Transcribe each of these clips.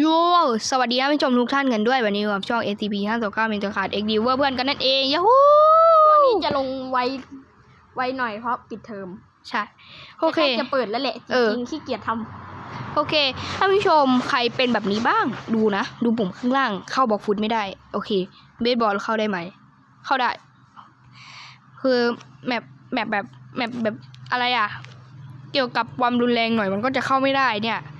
โยสวัสดีท่านผู้ชมทุกท่านกันด้วยวันนี้อยู่กับช่อง ATP 5 9 9เป็นตัวขาด XD เวอร์เพื่อนกันนั่นเองยาฮูช่วงนี้จะลงไวไวหน่อยเพราะปิดเทอมใช่โอเคแต่ใกล้จะเปิดแล้วแหละเออจริงๆขี้เกียจทโอเคท่านผู้ชมใครเป็นแบบนี้บ้างดูนะ ดูปุ่มข้างล่างเข้าบอกฟุตไม่ได้ โอเค เบสบอลเข้าได้ไหม เข้าได้ คือแมปแมปแบบแมปแบบอะไรอะ เกี่ยวกับความรุนแรงหน่อยมันก็จะเข้าไม่ได้เนี่ยำ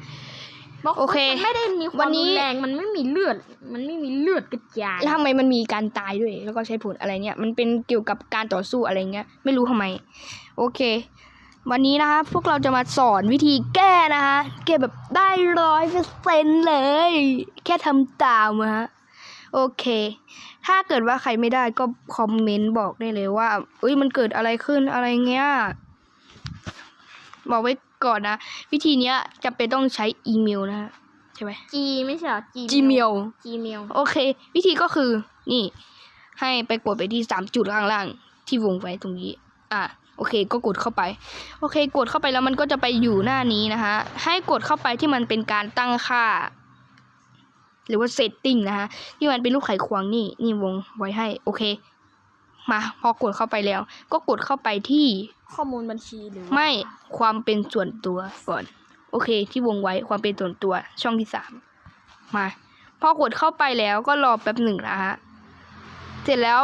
บล็กโอเคมันไม่ได้มีควาวัมนนี้ รุนแรงมันไม่มีเลือด มันไม่มีเลือดกระจายแล้วทำไมมันมีการตายด้วย แล้วก็ใช้ผลอะไรเนี่ย มันเป็นเกี่ยวกับการต่อสู้อะไรเงี้ย ไม่รู้ทำไม โอเค วันนี้นะคะ พวกเราจะมาสอนวิธีแก้นะคะ แก้แบบได้ร้อยเปอร์เซ็นเลย แค่ทำตามอะฮะ โอเค ถ้าเกิดว่าใครไม่ได้ก็คอมเมนต์บอกได้เลยว่าเอ้ย มันเกิดอะไรขึ้นอะไรเงี้ย บอกไว้ ก่อนนะ วิธีเนี้ยจะเป็นต้องใช้อีเมลนะฮะใช่ไหมจีไม่ใช่เหรอ Gmail Gmail โอเค วิธีก็คือนี่ ให้ไปกดไปที่สามจุดข้างล่าง ที่วงไว้ตรงนี้ อะโอเค ก็กดเข้าไป โอเค กดเข้าไปแล้วมันก็จะไปอยู่หน้านี้นะคะให้กดเข้าไปที่มันเป็นการตั้งค่า หรือว่า setting นะคะที่มันเป็นรูปไขควงนี่นี่วงไว้ให้ โอเค มาพอกดเข้าไปแล้ว ก็กดเข้าไปที่ข้อมูลบัญชีหรือว่าไม่ความเป็นส่วนตัวก่อน โอเค ที่วงไว้ความเป็นส่วนตัวช่องที่สามมาพอกดเข้าไปแล้วก็รอแป๊บหนึ่งนะฮะเสร็จแล้ว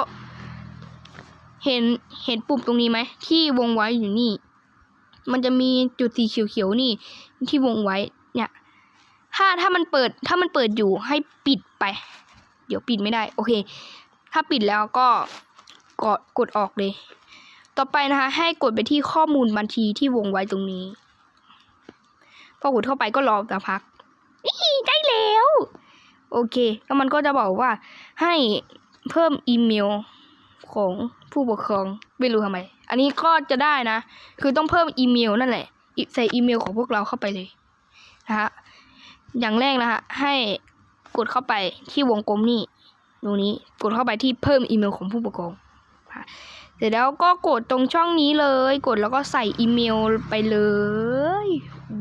เห็นเห็นปุ่มตรงนี้ไหมที่วงไว้อยู่นี่ มันจะมีจุดสีเขียวๆนี่ ที่วงไว้เนี่ย ถ้าถ้ามันเปิดถ้ามันเปิดอยู่ให้ปิดไป เดี๋ยวปิดไม่ได้ โอเค ถ้าปิดแล้วก็ กดกดออกเลย ต่อไปนะคะ ให้กดไปที่ข้อมูลบัญชีที่วงไว้ตรงนี้ พอกดเข้าไปก็รอสักพักนี่ได้แล้ว โอเค แล้วมันก็จะบอกว่าให้เพิ่มอีเมลของผู้ปกครองไม่รู้ทำไม อันนี้ก็จะได้นะ คือต้องเพิ่มอีเมลนั่นแหละอิใส่อีเมลของพวกเราเข้าไปเลยนะฮะอย่างแรกนะฮะให้กดเข้าไปที่วงกลมนี่ตรงนี้กดเข้าไปที่เพิ่มอีเมลของผู้ปกครอง เสร็จแล้วก็กดตรงช่องนี้เลย กดแล้วก็ใส่อีเมลไปเลย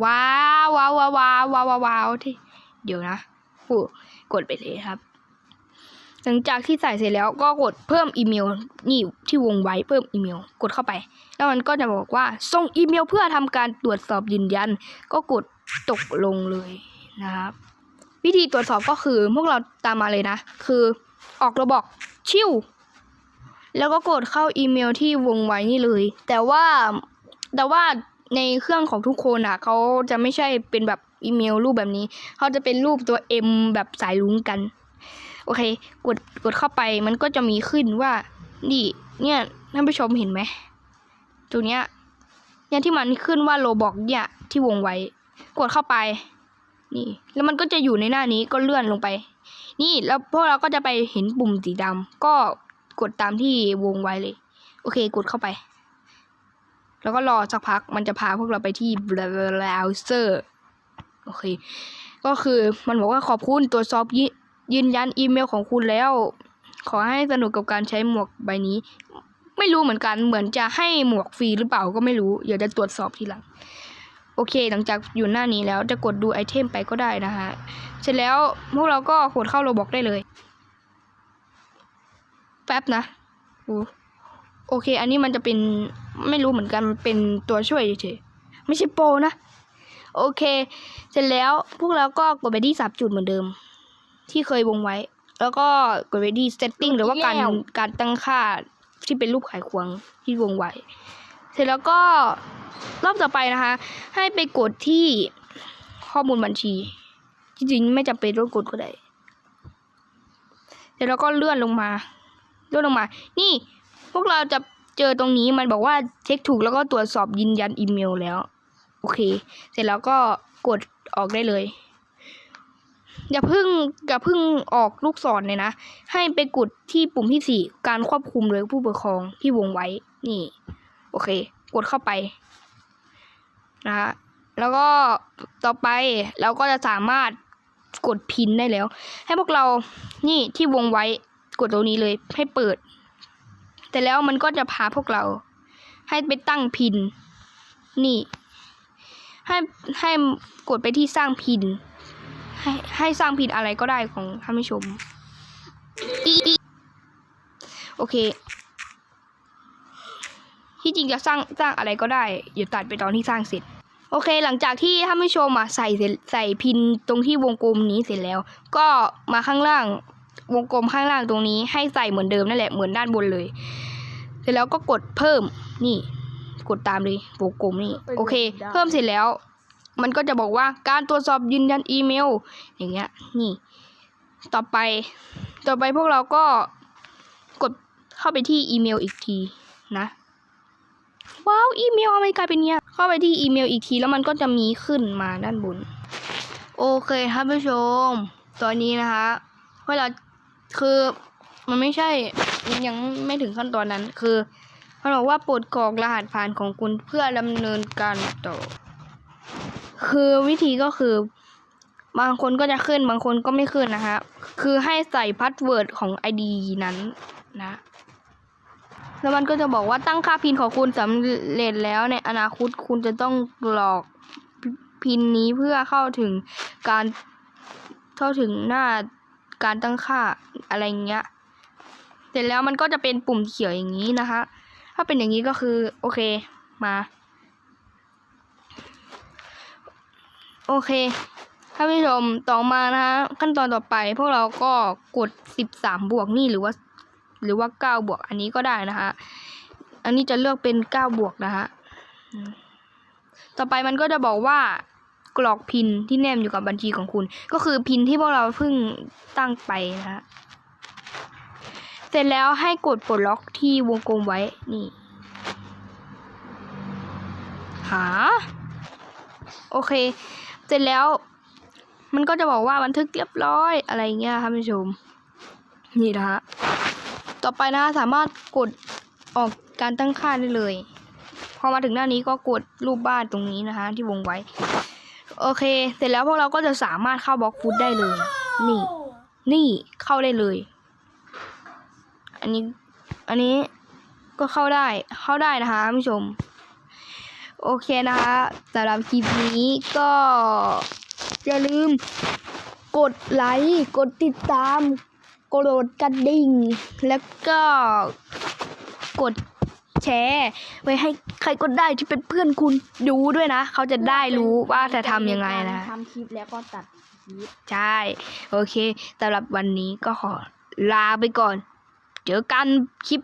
ว้าวว้าวว้าวว้าวว้าวว้าวที่เดี๋ยวนะโอ้กดไปเลยครับ หลังจากที่ใส่เสร็จแล้วก็กดเพิ่มอีเมล นี่ที่วงไว้เพิ่มอีเมล กดเข้าไป แล้วมันก็จะบอกว่าส่งอีเมลเพื่อทำการตรวจสอบยืนยัน ก็กดตกลงเลยนะครับ วิธีตรวจสอบก็คือพวกเราตามมาเลยนะ คือออกระบอกชิว แล้วก็กดเข้าอีเมลที่วงไว้นี่เลย แต่ว่าแต่ว่าในเครื่องของทุกคนอะเขาจะไม่ใช่เป็นแบบอีเมลรูปแบบนี้เขาจะเป็นรูปตัว M แบบสายลุงกัน โอเค กดกดเข้าไปมันก็จะมีขึ้นว่านี่เนี่ยท่านผู้ชมเห็นไหมตรงเนี้ยเนี่ยที่มันขึ้นว่าโลบอกเนี่ยที่วงไว้ กดเข้าไป นี่ แล้วมันก็จะอยู่ในหน้านี้ก็เลื่อนลงไป นี่แล้วพวกเราก็จะไปเห็นปุ่มสีดำก็ กดตามที่วงไว้เลย โอเคกดเข้าไป แล้วก็รอสักพักมันจะพาพวกเราไปที่ browser โอเค ก็คือมันบอกว่าขอบคุณตรวจสอบยยืนยันอีเมลของคุณแล้ว ขอให้สนุกกับการใช้หมวกใบนี้ ไม่รู้เหมือนกันเหมือนจะให้หมวกฟรีหรือเปล่าก็ไม่รู้เดี๋ยวจะตรวจสอบทีหลังโอเค หลังจากอยู่หน้านี้แล้วจะกดดูไอเทมไปก็ได้นะฮะ เสร็จแล้วพวกเราก็กดเข้าโรบอกได้เลย ป๊บนะโอ้โอเค อันนี้มันจะเป็นไม่รู้เหมือนกันมันเป็นตัวช่วยเฉยๆไม่ใช่โปรนะ โอเค เสร็จแล้วพวกเราก็กดไปที่สามจุดเหมือนเดิม ที่เคยวงไว้ แล้วก็กดไปที่ setting หรือว่าการแล้วการตั้งค่าที่เป็นรูปไขควงที่วงไว้ เสร็จแล้วก็รอบต่อไปนะคะ ให้ไปกดที่ข้อมูลบัญชี จริงๆไม่จำเป็นต้องกดก็ได้เสร็จแล้วก็เลื่อนลงมาเลื่อนลงมา นี่พวกเราจะเจอตรงนี้มันบอกว่าเช็คถูกแล้วก็ตรวจสอบยืนยันอีเมลแล้ว โอเค เสร็จแล้วก็กดออกได้เลย อย่าเพึ่งอย่าเพึ่งออกลูกศรเลยนะ ให้ไปกดที่ปุ่มที่สี่การควบคุมโดยผู้ปกครองที่วงไว้ นี่ โอเค กดเข้าไปนะฮะแล้วก็ต่อไปเราก็จะสามารถกดพินได้แล้ว ให้พวกเรานี่ที่วงไว้ กดตรงนี้เลยให้เปิด แต่แล้วมันก็จะพาพวกเรา ให้ไปตั้งพิน นี่ ให้ให้กดไปที่สร้างพิน ให้ให้สร้างผิดอะไรก็ได้ของท่านผู้ชมโอเค ที่จริงจะสร้างสร้างอะไรก็ได้อย่าตัดไปตอนที่สร้างเสร็จโอเค หลังจากที่ท่านผู้ชมอะใส่ใส่พินตรงที่วงกลมนี้เสร็จแล้ว ก็มาข้างล่าง วงกลมข้างล่างตรงนี้ให้ใส่เหมือนเดิมนั่นแหละเหมือนด้านบนเลย เสร็จแล้วก็กดเพิ่มนี่ กดตามเลยวงกลมนี่โอเค เพิ่มเสร็จแล้ว มันก็จะบอกว่าการตรวจสอบยืนยันอีเมล อย่างเงี้ยนี่ ต่อไป ต่อไปพวกเราก็กดเข้าไปที่อีเมลอีกทีนะว้าวอีเมลทำไมกลายเป็นเนี้ยเข้าไปที่อีเมลอีกทีแล้วมันก็จะมีขึ้นมาด้านบน โอเคท่านผู้ชม ตอนนี้นะคะเวลา คือมันไม่ใช่ยังไม่ถึงขั้นตอนนั้น คือมันบอกว่าโปรดกรอกรหัสผ่านของคุณเพื่อดำเนินการต่อ คือวิธีก็คือบางคนก็จะขึ้นบางคนก็ไม่ขึ้นนะคะ คือให้ใส่พาสเวิร์ดของ ID นั้นนะ แล้วมันก็จะบอกว่าตั้งค่าพินของคุณสำเร็จแล้วในอนาคตคุณจะต้องกรอกพินนี้เพื่อเข้าถึงการเข้าถึงหน้าการตั้งค่า อะไรเงี้ย เสร็จแล้วมันก็จะเป็นปุ่มเขียวอย่างนี้นะคะ ถ้าเป็นอย่างนี้ก็คือโอเคมา โอเคท่านผู้ชมต่อมานะคะขั้นตอนต่อไปพวกเราก็กดสิบสามบวกนี่หรือว่า หรือว่าเก้าบวกอันนี้ก็ได้นะคะ อันนี้จะเลือกเป็นเก้าบวกนะคะต่อไปมันก็จะบอกว่ากรอกพินที่แนมอยู่กับบัญชีของคุณ ก็คือพินที่พวกเราเพิ่งตั้งไปนะคะ เสร็จแล้วให้กดปลดล็อกที่วงกลมไว้ นี่ หา โอเค เสร็จแล้ว มันก็จะบอกว่าบันทึกเรียบร้อยอะไรเงี้ยครับผู้ชม นี่นะฮะ ต่อไปนะสามารถกดออกการตั้งค่าได้เลย พอมาถึงหน้านี้ก็กดรูปบ้านตรงนี้นะคะที่วงไว้ โอเค เสร็จแล้วพวกเราก็จะสามารถเข้าบล็อกฟุตได้เลย นี่ นี่เข้าได้เลย อันนี้ อันนี้ก็เข้าได้ เข้าได้นะคะท่านผู้ชม โอเคนะคะสำหรับคลิปนี้ก็อย่าลืม กดไลค์กดติดตามกดกระดิ่ง แล้วก็กดแชร์ไว้ให้ใครก็ได้ที่เป็นเพื่อนคุณดูด้วยนะ เขาจะได้รู้ว่าจะทำยังไงนะทำคลิปแล้วก็ตัดคลิป ใช่ โอเคสำหรับวันนี้ก็ขอลาไปก่อน เจอกันคลิป